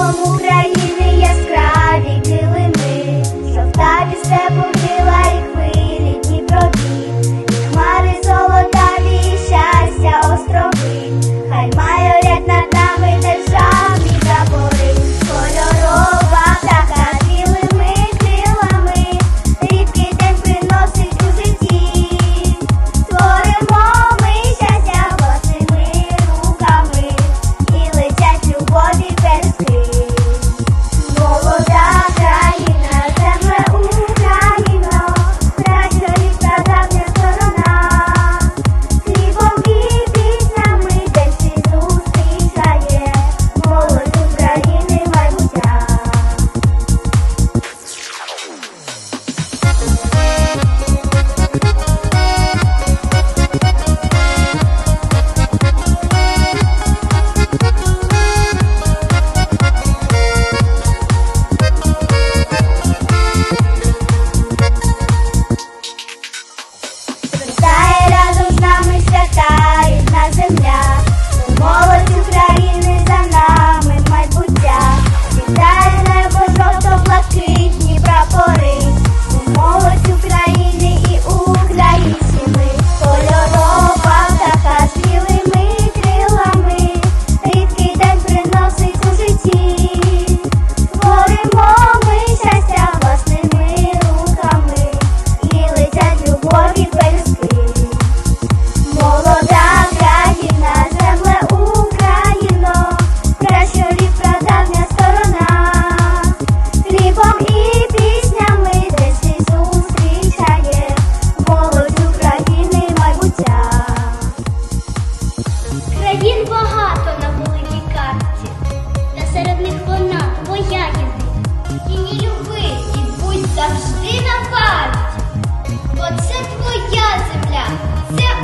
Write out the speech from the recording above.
Сяйвом України яскраві килими, Жовтаві степом біла і хвилі Дніпрові, і хмари золотаві, і щастя острови. дубові молода країна, земле Україно, пращурів прадавня сторона, хлібом і піснями десь і зустрічає молодь України майбуття. Країн багато на великій карті, та серед них вона твоя єдина. І не люби, і будь завжди на парі. Оце твоя земля. Це